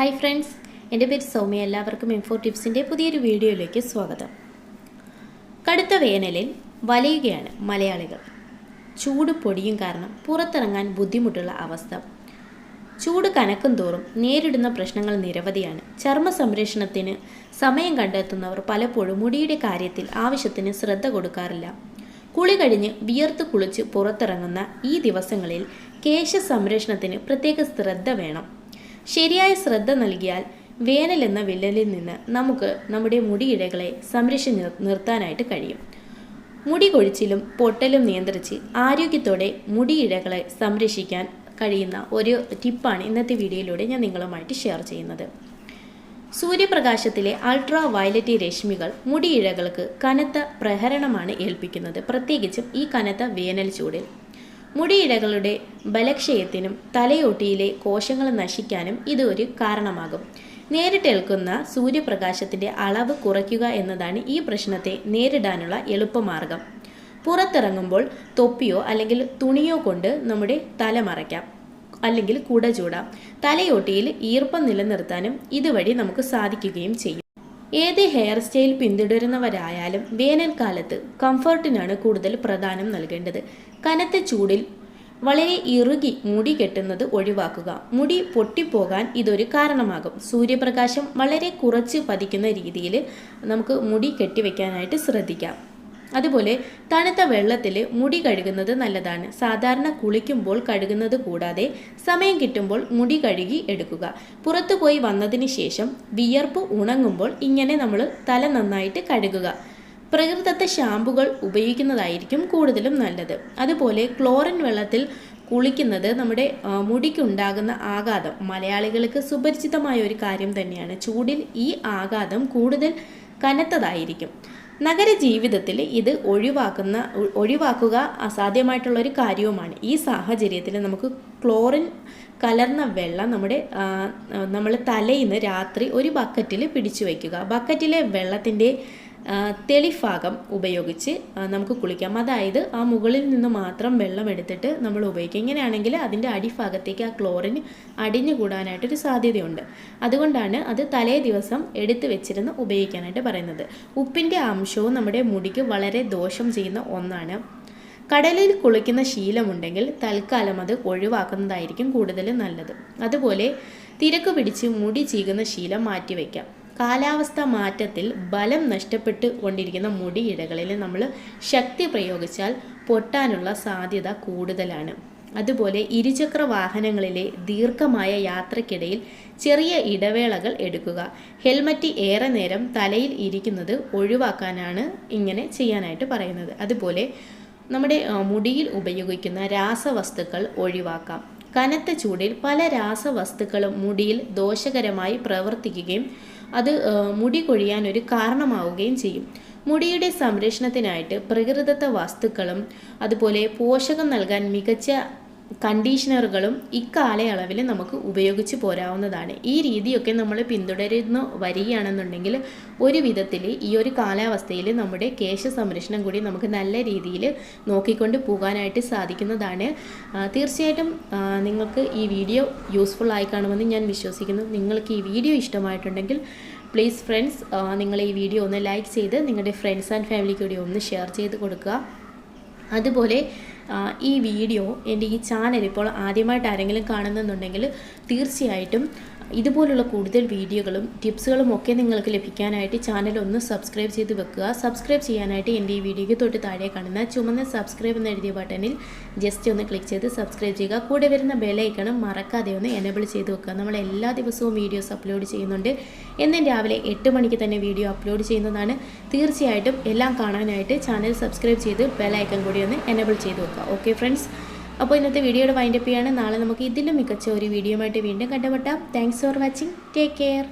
Hi friends എന്റെ പേര് സൗമ്യ. എല്ലാവർക്കും ഇൻഫോ ടിപ്സിന്റെ പുതിയൊരു വീഡിയോയിലേക്ക് സ്വാഗതം. കടുത്ത വേനലിൽ വലയുകയാണ് മലയാളികൾ. ചൂട് പൊടിയും കാരണം പുറത്തിറങ്ങാൻ ബുദ്ധിമുട്ടുള്ള അവസ്ഥ. ചൂട് കനക്കും തോറും നേരിടുന്ന പ്രശ്നങ്ങൾ നിരവധിയാണ്. ചർമ്മ സംരക്ഷണത്തിന് സമയം കണ്ടെത്തുന്നവർ പലപ്പോഴും മുടിയുടെ കാര്യത്തിൽ ആവശ്യത്തിന് ശ്രദ്ധ കൊടുക്കാറില്ല. കുളി കഴിഞ്ഞ് വിയർത്ത് കുളിച്ച് പുറത്തിറങ്ങുന്ന ഈ ദിവസങ്ങളിൽ കേശ സംരക്ഷണത്തിന് പ്രത്യേക ശ്രദ്ധ വേണം. ശരിയായ ശ്രദ്ധ നൽകിയാൽ വേനൽ എന്ന വില്ലലിൽ നിന്ന് നമുക്ക് നമ്മുടെ മുടിയിഴകളെ സംരക്ഷി നിർത്താനായിട്ട് കഴിയും. മുടി കൊഴിച്ചിലും പൊട്ടലും നിയന്ത്രിച്ച് ആരോഗ്യത്തോടെ മുടിയിഴകളെ സംരക്ഷിക്കാൻ കഴിയുന്ന ഒരു ടിപ്പാണ് ഇന്നത്തെ വീഡിയോയിലൂടെ ഞാൻ നിങ്ങളുമായിട്ട് ഷെയർ ചെയ്യുന്നത്. സൂര്യപ്രകാശത്തിലെ അൾട്രാ വയലറ്റ് രശ്മികൾ മുടിയിഴകൾക്ക് കനത്ത പ്രഹരണമാണ് ഏൽപ്പിക്കുന്നത്. പ്രത്യേകിച്ചും ഈ കനത്ത വേനൽ ചൂടിൽ. മുടിയിഴകളുടെ ബലക്ഷയത്തിനും തലയോട്ടിയിലെ കോശങ്ങൾ നശിക്കാനും ഇത് ഒരു കാരണമാകും. നേരിട്ടേൽക്കുന്ന സൂര്യപ്രകാശത്തിന്റെ അളവ് കുറയ്ക്കുക എന്നതാണ് ഈ പ്രശ്നത്തെ നേരിടാനുള്ള എളുപ്പമാർഗം. പുറത്തിറങ്ങുമ്പോൾ തൊപ്പിയോ അല്ലെങ്കിൽ തുണിയോ കൊണ്ട് നമ്മുടെ തല മറയ്ക്കാം. അല്ലെങ്കിൽ കുട ചൂടാം. തലയോട്ടിയിൽ ഈർപ്പം നിലനിർത്താനും ഇതുവഴി നമുക്ക് സാധിക്കുകയും ചെയ്യും. ഏത് ഹെയർ സ്റ്റൈൽ പിന്തുടരുന്നവരായാലും വേനൽക്കാലത്ത് കംഫർട്ടിനാണ് കൂടുതൽ പ്രധാനം നൽകേണ്ടത്. കനത്ത ചൂടിൽ വളരെ ഇറുകി മുടി കെട്ടുന്നത് ഒഴിവാക്കുക. മുടി പൊട്ടിപ്പോകാൻ ഇതൊരു കാരണമാകും. സൂര്യപ്രകാശം വളരെ കുറച്ച് പതിക്കുന്ന രീതിയിൽ നമുക്ക് മുടി കെട്ടിവെക്കാനായിട്ട് ശ്രദ്ധിക്കാം. അതുപോലെ തണുത്ത വെള്ളത്തിൽ മുടി കഴുകുന്നത് നല്ലതാണ്. സാധാരണ കുളിക്കുമ്പോൾ കഴുകുന്നത് കൂടാതെ സമയം കിട്ടുമ്പോൾ മുടി കഴുകി എടുക്കുക. പുറത്തു പോയി വന്നതിന് ശേഷം വിയർപ്പ് ഉണങ്ങുമ്പോൾ ഇങ്ങനെ നമ്മൾ തല നന്നായിട്ട് കഴുകുക. പ്രകൃതത്തെ ഷാമ്പുകൾ ഉപയോഗിക്കുന്നതായിരിക്കും കൂടുതലും നല്ലത്. അതുപോലെ ക്ലോറിൻ വെള്ളത്തിൽ കുളിക്കുന്നത് നമ്മുടെ മുടിക്കുണ്ടാകുന്ന ആഘാതം മലയാളികൾക്ക് സുപരിചിതമായ ഒരു കാര്യം തന്നെയാണ്. ചൂടിൽ ഈ ആഘാതം കൂടുതൽ കനത്തതായിരിക്കും. നഗര ജീവിതത്തിൽ ഇത് ഒഴിവാക്കുന്ന ഒഴിവാക്കുക അസാധ്യമായിട്ടുള്ള ഒരു കാര്യവുമാണ്. ഈ സാഹചര്യത്തിൽ നമുക്ക് ക്ലോറിൻ കലർന്ന വെള്ളം നമ്മുടെ നമ്മൾ തലയിൽ നിന്ന് രാത്രി ഒരു ബക്കറ്റിൽ പിടിച്ചു വയ്ക്കുക. ബക്കറ്റിലെ വെള്ളത്തിന്റെ തെളിഭാഗം ഉപയോഗിച്ച് നമുക്ക് കുളിക്കാം. അതായത് ആ മുകളിൽ നിന്ന് മാത്രം വെള്ളം എടുത്തിട്ട് നമ്മൾ ഉപയോഗിക്കുക. ഇങ്ങനെയാണെങ്കിൽ അതിന്റെ അടിഭാഗത്തേക്ക് ആ ക്ലോറിൻ അടിഞ്ഞു കൂടാനായിട്ടൊരു സാധ്യതയുണ്ട്. അതുകൊണ്ടാണ് അത് തലേ ദിവസം എടുത്തു വെച്ചിരുന്ന് ഉപയോഗിക്കാനായിട്ട് പറയുന്നത്. ഉപ്പിന്റെ അംശവും നമ്മുടെ മുടിക്ക് വളരെ ദോഷം ചെയ്യുന്ന ഒന്നാണ്. കടലിൽ കുളിക്കുന്ന ശീലമുണ്ടെങ്കിൽ തൽക്കാലം അത് ഒഴിവാക്കുന്നതായിരിക്കും കൂടുതൽ നല്ലത്. അതുപോലെ തിരക്ക് പിടിച്ച് മുടി ചീകുന്ന ശീലം മാറ്റിവെക്കാം. കാലാവസ്ഥ മാറ്റത്തിൽ ബലം നഷ്ടപ്പെട്ട് കൊണ്ടിരിക്കുന്ന മുടിയിഴകളിൽ നമ്മൾ ശക്തി പ്രയോഗിച്ചാൽ പൊട്ടാനുള്ള സാധ്യത കൂടുതലാണ്. അതുപോലെ ഇരുചക്ര വാഹനങ്ങളിലെ ദീർഘമായ യാത്രക്കിടയിൽ ചെറിയ ഇടവേളകൾ എടുക്കുക. ഹെൽമറ്റ് ഏറെ നേരം തലയിൽ ഇരിക്കുന്നത് ഒഴിവാക്കാനാണ് ഇങ്ങനെ ചെയ്യാനായിട്ട് പറയുന്നത്. അതുപോലെ നമ്മുടെ മുടിയിൽ ഉപയോഗിക്കുന്ന രാസവസ്തുക്കൾ ഒഴിവാക്കാം. കനത്ത ചൂടിൽ പല രാസവസ്തുക്കളും മുടിയിൽ ദോഷകരമായി പ്രവർത്തിക്കുകയും അത് മുടി കൊഴിയാൻ ഒരു കാരണമാവുകയും ചെയ്യും. മുടിയുടെ സംരക്ഷണത്തിനായിട്ട് പ്രകൃതിദത്ത വസ്തുക്കളും അതുപോലെ പോഷകം നൽകാൻ മികച്ച കണ്ടീഷണറുകളും ഇക്കാലയളവിൽ നമുക്ക് ഉപയോഗിച്ച് പോരാവുന്നതാണ്. ഈ രീതിയൊക്കെ നമ്മൾ പിന്തുടരുന്ന വരികയാണെന്നുണ്ടെങ്കിൽ ഒരു വിധത്തിൽ ഈ ഒരു കാലാവസ്ഥയിൽ നമ്മുടെ കേശ സംരക്ഷണം കൂടി നമുക്ക് നല്ല രീതിയിൽ നോക്കിക്കൊണ്ട് പോകാനായിട്ട് സാധിക്കുന്നതാണ്. തീർച്ചയായിട്ടും നിങ്ങൾക്ക് ഈ വീഡിയോ യൂസ്ഫുൾ ആയി കാണുമെന്ന് ഞാൻ വിശ്വസിക്കുന്നു. നിങ്ങൾക്ക് ഈ വീഡിയോ ഇഷ്ടമായിട്ടുണ്ടെങ്കിൽ പ്ലീസ് ഫ്രണ്ട്സ് നിങ്ങൾ ഈ വീഡിയോ ഒന്ന് ലൈക്ക് ചെയ്ത് നിങ്ങളുടെ ഫ്രണ്ട്സ് ആൻഡ് ഫാമിലിക്ക് കൂടി ഒന്ന് ഷെയർ ചെയ്ത് കൊടുക്കുക. അതുപോലെ ഈ വീഡിയോ എന്റെ ഈ ചാനൽ ഇപ്പോൾ ആദ്യമായിട്ട് ആരെങ്കിലും കാണുന്നുണ്ടെങ്കിൽ തീർച്ചയായിട്ടും ഇതുപോലുള്ള കൂടുതൽ വീഡിയോകളും ടിപ്സുകളും ഒക്കെ നിങ്ങൾക്ക് ലഭിക്കാനായിട്ട് ചാനൽ ഒന്ന് സബ്സ്ക്രൈബ് ചെയ്ത് വെക്കുക. സബ്സ്ക്രൈബ് ചെയ്യാനായിട്ട് എന്റെ ഈ വീഡിയോയ്ക്ക് തൊട്ട് താഴെ കാണുന്ന ചുമന്ന സബ്സ്ക്രൈബ് എന്ന് എഴുതിയ ബട്ടണിൽ ജസ്റ്റ് ഒന്ന് ക്ലിക്ക് ചെയ്ത് സബ്സ്ക്രൈബ് ചെയ്യുക. കൂടെ വരുന്ന ബെലൈക്കണം മറക്കാതെ ഒന്ന് എനേബിൾ ചെയ്ത് വെക്കുക. നമ്മൾ എല്ലാ ദിവസവും വീഡിയോസ് അപ്ലോഡ് ചെയ്യുന്നുണ്ട്. എന്നും രാവിലെ എട്ട് മണിക്ക് തന്നെ വീഡിയോ അപ്ലോഡ് ചെയ്യുന്നതാണ്. തീർച്ചയായിട്ടും എല്ലാം കാണാനായിട്ട് ചാനൽ സബ്സ്ക്രൈബ് ചെയ്ത് ബെലൈക്കൺ കൂടി ഒന്ന് എനേബിൾ ചെയ്ത് വെക്കുക. ഓക്കെ ഫ്രണ്ട്സ് അപ്പോൾ ഇന്നത്തെ വീഡിയോയുടെ വൈൻഡപ്പ് ചെയ്യാണ്. നാളെ നമുക്ക് ഇതിലും മികച്ച ഒരു വീഡിയോ ആയിട്ട് വീണ്ടും കണ്ടുപെട്ടാം thanks for watching take care